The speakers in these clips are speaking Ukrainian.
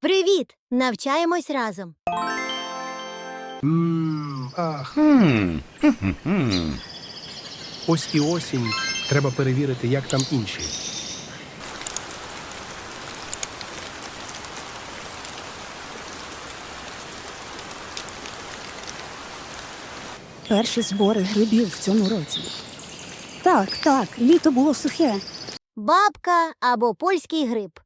Привіт! Навчаємось разом. Ах, Хм. Ось і осінь. Треба перевірити, як там інші. Перші збори грибів в цьому році. Так, так, літо було сухе. Бабка або польський гриб.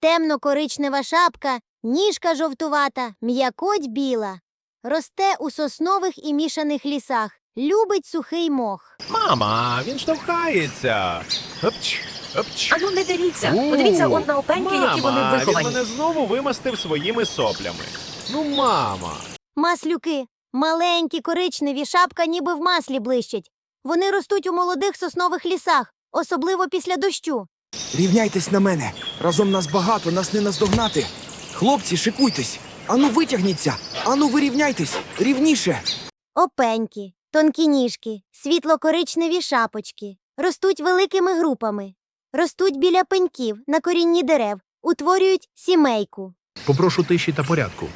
Темно-коричнева шапка, ніжка жовтувата, м'якоть біла. Росте у соснових і мішаних лісах. Любить сухий мох. Мама, він штовхається. Опч, опч. Ану, не дивіться. У, Подивіться он на опеньки, які вони мама, виховані. Він мене знову вимастив своїми соплями. Ну, мама. Маслюки. Маленькі, коричневі, шапка ніби в маслі блищать. Вони ростуть у молодих соснових лісах, особливо після дощу. Рівняйтесь на мене. Разом нас багато, нас не наздогнати. Хлопці, шикуйтесь. Ану, витягніться. Ану, вирівняйтесь. Рівніше. Опеньки, тонкі ніжки, світло-коричневі шапочки. Ростуть великими групами. Ростуть біля пеньків, на корінні дерев, утворюють сімейку. Попрошу тиші та порядку.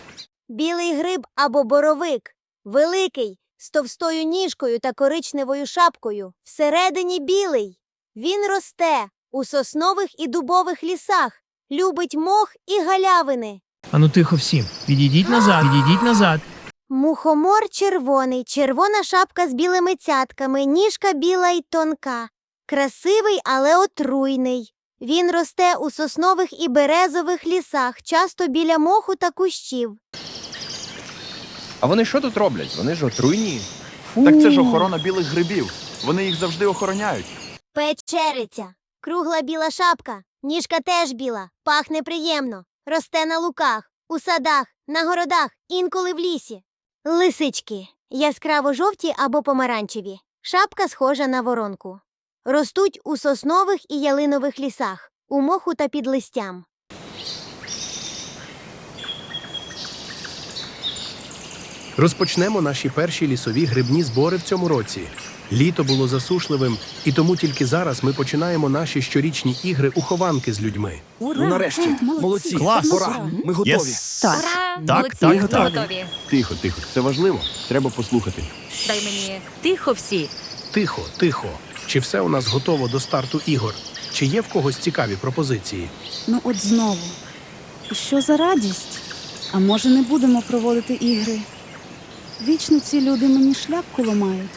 Білий гриб або боровик. Великий, з товстою ніжкою та коричневою шапкою. Всередині білий. Він росте у соснових і дубових лісах. Любить мох і галявини. Ану тихо всім. Відійдіть назад, відійдіть назад. Мухомор червоний, червона шапка з білими цятками, ніжка біла й тонка. Красивий, але отруйний. Він росте у соснових і березових лісах, часто біля моху та кущів. А вони що тут роблять? Вони ж отруйні. Так це ж охорона білих грибів. Вони їх завжди охороняють. Печериця. Кругла біла шапка, ніжка теж біла, пахне приємно, росте на луках, у садах, на городах, інколи в лісі. Лисички. Яскраво жовті або помаранчеві. Шапка схожа на воронку. Ростуть у соснових і ялинових лісах, у моху та під листям. Розпочнемо наші перші лісові грибні збори в цьому році. Літо було засушливим, і тому тільки зараз ми починаємо наші щорічні ігри у хованки з людьми. Ура! Ну, нарешті. Молодці. Молодці. Клас. Пора. Ми готові. Так. Ура! Так, Молодці, так, ми так. готові. Тихо, тихо. Це важливо. Треба послухати. Дай мені тихо всі. Тихо, тихо. Чи все у нас готово до старту ігор? Чи є в когось цікаві пропозиції? Ну от знову. Що за радість? А може не будемо проводити ігри? Вічно ці люди мені шляпку ламають.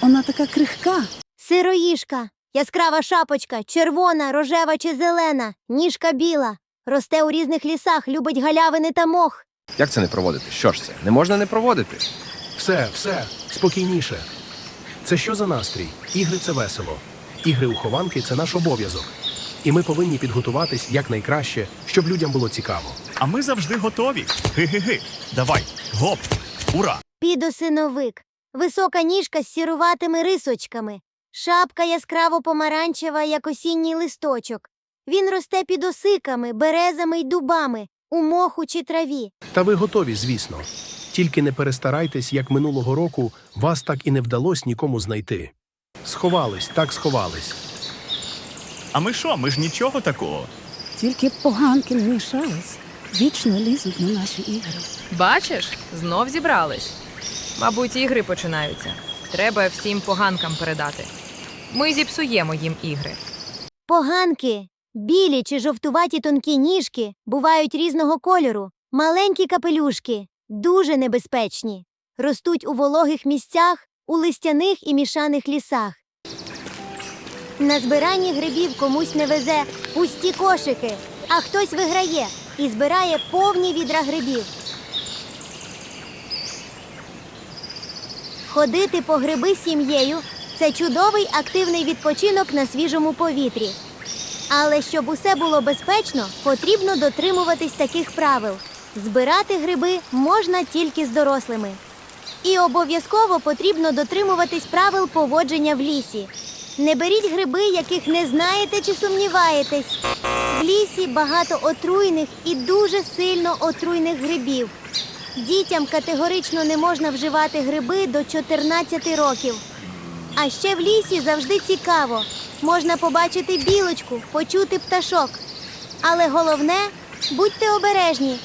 Вона така крихка. Сироїжка. Яскрава шапочка, червона, рожева чи зелена, ніжка біла. Росте у різних лісах, любить галявини та мох. Як це не проводити? Що ж це? Не можна не проводити. Все, все, спокійніше. Це що за настрій? Ігри це весело. Ігри у хованки це наш обов'язок. І ми повинні підготуватись якнайкраще, щоб людям було цікаво. А ми завжди готові. Ги-ги-ги. Давай, гоп, ура! Підосиновик. Висока ніжка з сіруватими рисочками. Шапка яскраво помаранчева, як осінній листочок. Він росте під осиками, березами й дубами, у моху чи траві. Та ви готові, звісно. Тільки не перестарайтесь, як минулого року вас так і не вдалося нікому знайти. Сховались, так сховались. А ми що? Ми ж нічого такого. Тільки поганки не мішались. Вічно лізуть на наші ігри. Бачиш, знов зібрались. Мабуть, ігри починаються. Треба всім поганкам передати. Ми зіпсуємо їм ігри. Поганки, білі чи жовтуваті тонкі ніжки бувають різного кольору, маленькі капелюшки, дуже небезпечні. Ростуть у вологих місцях, у листяних і мішаних лісах. На збиранні грибів комусь не везе пусті кошики, а хтось виграє і збирає повні відра грибів. Ходити по гриби сім'єю це чудовий активний відпочинок на свіжому повітрі. Але щоб усе було безпечно, потрібно дотримуватись таких правил. Збирати гриби можна тільки з дорослими. І обов'язково потрібно дотримуватись правил поводження в лісі. Не беріть гриби, яких не знаєте чи сумніваєтесь. В лісі багато отруйних і дуже сильно отруйних грибів. Дітям категорично не можна вживати гриби до 14 років. А ще в лісі завжди цікаво. Можна побачити білочку, почути пташок. Але головне будьте обережні.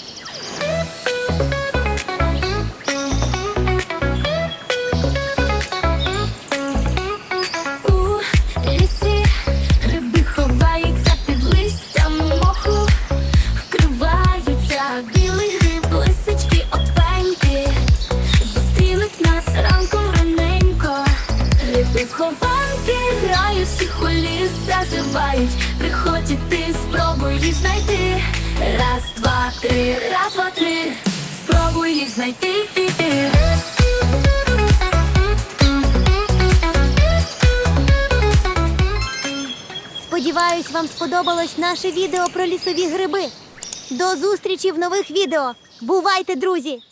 Грають, всіх у ліс зазивають. Приходь ти спробуй їх знайти. Раз, два, три, раз, два, три. Спробуй їх знайти. Сподіваюсь, вам сподобалось наше відео про лісові гриби. До зустрічі в нових відео. Бувайте, друзі!